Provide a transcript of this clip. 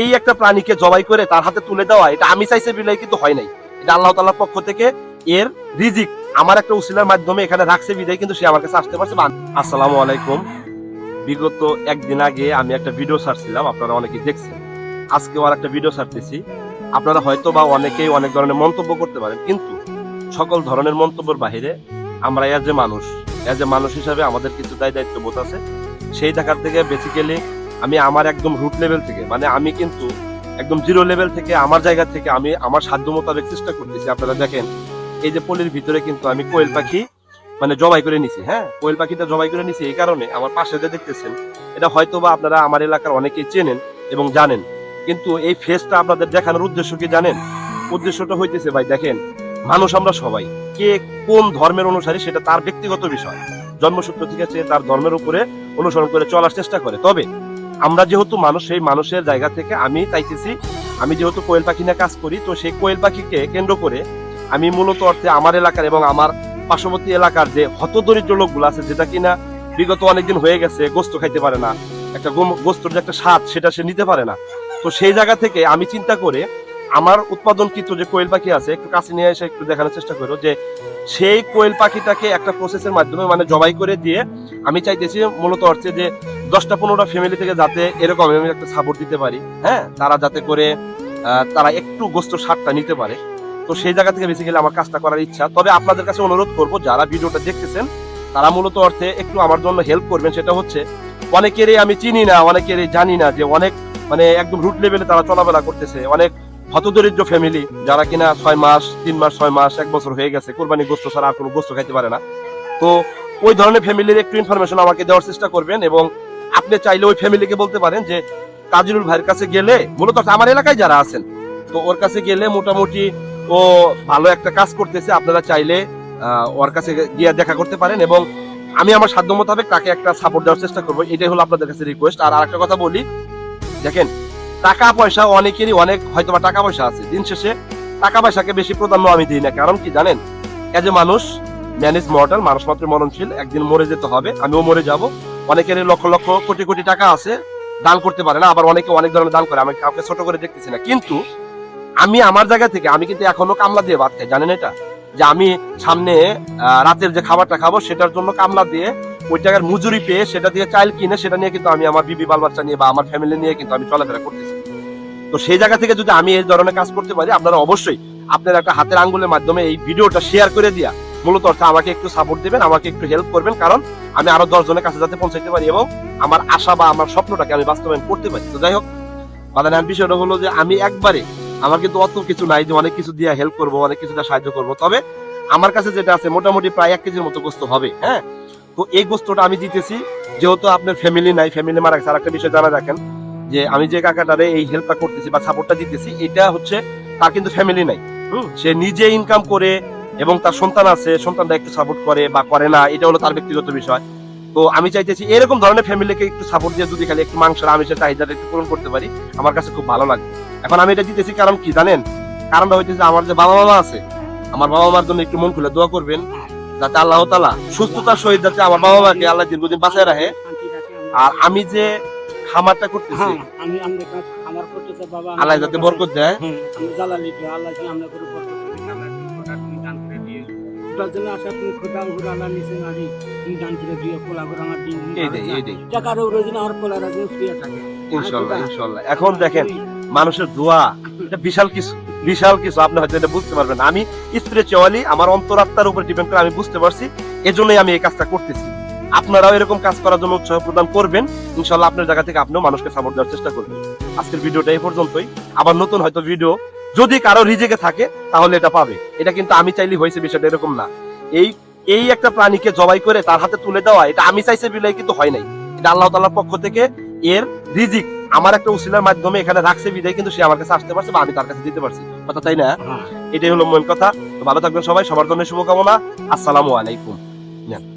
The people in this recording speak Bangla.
এই একটা প্রাণীকে জবাই করে তার হাতে তুলে দেওয়া, এটা আমি চাইছে বিলাই কিন্তু হয় নাই। এটা আল্লাহ তাআলার পক্ষ থেকে এর রিজিক, আমার একটা উসিলার মাধ্যমে এখানে রাখছে বিদায়, কিন্তু সে আমার কাছে আসতে পারছে আসসালামু আলাইকুম। বিগত একদিন আগে আমি একটা ভিডিও ছাড়ছিলাম, আপনারা অনেকেই দেখছেন। আজকেও আর একটা ভিডিও ছাড়তেছি। আপনারা হয়তো বা অনেকেই অনেক ধরনের মন্তব্য করতে পারেন, কিন্তু সকল ধরনের মন্তব্যের বাহিরে আমরা এজ এ মানুষ এজ এ মানুষ হিসাবে আমাদের কিছু দায় দায়িত্ব বোধ আছে। সেই দেখার থেকে বেসিক্যালি আমি আমার একদম রুট লেভেল থেকে মানে আমি কিন্তু একদম জিরো লেভেল থেকে আমার জায়গা থেকে আমি আমার সাধ্য মোতাবেক চেষ্টা করতেছি। আপনারা দেখেন, এই যে পলির ভিতরে কিন্তু আমি কোয়েল পাখি মানে জবাই করে নিছি হ্যাঁ? কোয়েল পাখিটা জবাই করে নিছি এই কারণে আমার পাশে যে দেখতেছেন, এটা হয়তো বা আপনারা আমার এলাকার অনেকেই চেনেন এবং জানেন। কিন্তু এই ফেসটা আপনাদের দেখানোর উদ্দেশ্য কি জানেন? উদ্দেশ্যটা হইতেছে ভাই, দেখেন, মানুষ আমরা সবাই, কে কোন ধর্মের অনুসারী সেটা তার ব্যক্তিগত বিষয়। জন্মসূত্র থেকে সে তার ধর্মের উপরে অনুসরণ করে চলার চেষ্টা করে। তবে আমরা যেহেতু মানুষ, সেই মানুষের জায়গা থেকে আমি চাইতেছি, আমি যেহেতু কোয়েল পাখি নিয়ে কাজ করি, তো সেই কোয়েল পাখিকে কেন্দ্র করে আমি মূলত অর্থে আমার এলাকার এবং আমার পার্শ্ববর্তী এলাকার যে হতদরিদ্র লোকগুলো আছে, যেটা কিনা বিগত অনেকদিন হয়ে গেছে, গোস্ত খাইতে পারে না। একটা গোস্তর যে একটা স্বাদ, সেটা সে নিতে পারে না। তো সেই জায়গা থেকে আমি চিন্তা করে আমার উৎপাদনকৃত যে কোয়েল পাখি আছে, একটু কাছে নিয়ে এসে একটু দেখানোর চেষ্টা করো যে সেই কোয়েল পাখিটাকে একটা প্রসেসের মাধ্যমে মানে জবাই করে দিয়ে আমি চাইতেছি মূলত অর্থে যে দশটা পনেরোটা ফ্যামিলি থেকে যাতে এরকম আমি একটা সাপোর্ট দিতে পারি। হ্যাঁ? তারা যাতে করে তারা একটু গোস্ত স্বাদটা নিতে পারে। তো সেই জায়গা থেকে বেসিক্যালি আমার কাজটা করার ইচ্ছা। তবে আপনাদের কাছে অনুরোধ করব, যারা ভিডিওটা দেখতেছেন, তারা মূলত অর্থে একটু আমার জন্য হেল্প করবেন। সেটা হচ্ছে, অনেকেরই আমি চিনি না, অনেকেরই জানি না যে অনেক মানে একদম রুট লেভেলে তারা চলাফেরা করতেছে। অনেক হতদরিদ্র ফ্যামিলি যারা কিনা ছয় মাস, তিন মাস, ছয় মাস, এক বছর হয়ে গেছে, কোরবানি গোস্ত ছাড়া আর কোনো গোস্ত খাইতে পারে না। তো ওই ধরনের ফ্যামিলির একটু ইনফরমেশন আমাকে দেওয়ার চেষ্টা করবেন এবং আপনি চাইলে ওই ফ্যামিলিকে বলতে পারেন যে, তাজিরুল ভাইয়ের কাছে গেলে, মূলত আমার এলাকায় যারা আছেন, তো ওর কাছে গেলে মোটামুটি ও ভালো একটা কাজ করতেছে, আপনারা চাইলে ওর কাছে গিয়ে দেখা করতে পারেন এবং আমি আমার সাধ্য মোতাবেক তাকে একটা সাপোর্ট দেওয়ার চেষ্টা করব। এটাই হলো আপনাদের কাছে রিকোয়েস্ট আর আরেকটা কথা বলি, দেখেন টাকা পয়সা অনেকেরই অনেক হয়তো বা টাকা পয়সা আছে। দিন শেষে টাকা পয়সাকে বেশি প্রাধান্য আমি দিই না। কারণ কি জানেন? এজ এ মানুষ ম্যানেজ মর্টাল মানুষ মাত্র মরণশীল, একদিন মরে যেতে হবে, আমিও মরে যাব। অনেকেরই লক্ষ লক্ষ কোটি কোটি টাকা আছে, দান করতে পারে না, আবার অনেকে অনেক ধরনের দান করে, আমি কাউকে ছোট করে দেখতেছি না। কিন্তু আমি আমার জায়গা থেকে, আমি কিন্তু এখনও কামলা দিয়ে ভাত খাই, জানেন এটা? যে আমি সামনে রাতের যে খাবারটা খাব, সেটার জন্য কামলা দিয়ে ওই টাকার মজুরি পেয়ে সেটা দিয়ে চাইল কিনে সেটা নিয়ে কিন্তু আমি আমার বিবি বাল বাচ্চা নিয়ে বা আমার ফ্যামিলি নিয়ে কিন্তু আমি চলাফেরা করতেছি। তো সেই জায়গা থেকে যদি আমি এই ধরনের কাজ করতে পারি, আপনারা অবশ্যই আপনার একটা হাতের আঙ্গুলের মাধ্যমে এই ভিডিওটা শেয়ার করে দিয়া মূলত অর্থে আমাকে একটু সাপোর্ট দিবেন, আমাকে একটু হেল্প করবেন। কারণ আমি আরও দশ জনের কাছে যাতে পৌঁছাইতে পারি এবং আমার আশা বা আমার স্বপ্নটাকে আমি বাস্তবায়ন করতে পারি। তো যাই হোক বাদান বিষয়টা হলো যে আমি একবারে আমার কিন্তু অত কিছু নাই যে অনেক কিছু দিয়ে হেল্প করব, অনেক কিছুটা সাহায্য করব। তবে আমার কাছে যেটা আছে, মোটামুটি প্রায় এক কেজির মতো গোস্ত হবে হ্যাঁ? তো এই গোস্তটা আমি দিতেছি। যেহেতু আপনার ফ্যামিলি নাই ফ্যামিলি মারা গেছে আর একটা বিষয় জানা রাখেন যে আমি যে কাকাটারে এই হেল্পটা করতেছি বা সাপোর্টটা দিতেছি এটা হচ্ছে তার কিন্তু ফ্যামিলি নাই। হুম। সে নিজে ইনকাম করে এবং তার সন্তান আছে সন্তানটা একটু সাপোর্ট করে বা করে না এটা হলো তার ব্যক্তিগত বিষয়। তো আমি চাইতেছি এরকম ধরনের ফ্যামিলিকে একটু সাপোর্ট দিয়ে যদি খালি একটু মাংসের আমিষের চাহিদাটা একটু পূরণ করতে পারি আমার কাছে খুব ভালো লাগবে। এখন আমি এটা দিতেছি কারণ কি জানেন? কারণটা হইতেছে আমার যে বাবা মামা আছে আমার বাবা মার জন্য একটু মন খুলে দোয়া করবেন। যাতে আল্লাহ তালা সুস্থতার সহিত যাতে আমার বাবা মাকে আল্লাহ দীর্ঘদিন বাঁচায় রাখে। আর আমি যে খামারটা করতেছি হ্যাঁ আমি আমরা আমার করতেছে বাবা আল্লাহ যাতে বরকত দেয়। আমি জ্বালালি আল্লাহ কি আমরা করে বরকত করে আল্লাহ তুমি খোদা তুমি দান করে দিয়ে ওটার জন্য আশা তুমি খোদা উপরে আল্লাহ নিচে নারী তুমি দান করে দিয়ে কোলা করে আমার দিন দিন এইটাই এইটাই টাকার উপরে যেন আমার কোলা রাখবে শুয়ে থাকে। ইনশাল্লাহ ইনশাল্লাহ। এখন দেখেন মানুষের দোয়া এটা বিশাল কিছু। বিশাল কিছু আপনি হয়তো এটা বুঝতে পারবেন। আমি স্পিরিচুয়ালি আমার অন্তরাত্মার উপর ডিপেন্ড করে আমি বুঝতে পারছি, এজন্যই আমি এই কাজটা করতেছি। আপনারাও এরকম কাজ করার জন্য উৎসাহ প্রদান করবেন। ইনশাল্লাহ আপনার জায়গা থেকে আপনিও মানুষকে সাপোর্ট দেওয়ার চেষ্টা করবেন। আজকের ভিডিওটা এই পর্যন্তই। আবার নতুন হয়তো ভিডিও যদি কারও রিজেকে থাকে, তাহলে এটা পাবে। এটা কিন্তু আমি চাইলে হয়েছে, বিষয়টা এরকম না। এই এই একটা প্রাণীকে জবাই করে তার হাতে তুলে দেওয়া, এটা আমি চাইছে বিলাই কিন্তু হয় নাই। এটা আল্লাহ তাআলার পক্ষ থেকে এর রিজিক। আমার একটা উসিলার মাধ্যমে এখানে রাখছে বিদায় কিন্তু সে আমার কাছে আসতে পারছে বা আমি তার কাছে দিতে পারছি। কথা তাই না? হ্যাঁ। এটাই হলো মূল কথা। তো ভালো থাকবেন সবাই। সবার জন্য শুভকামনা। আসসালামু আলাইকুম।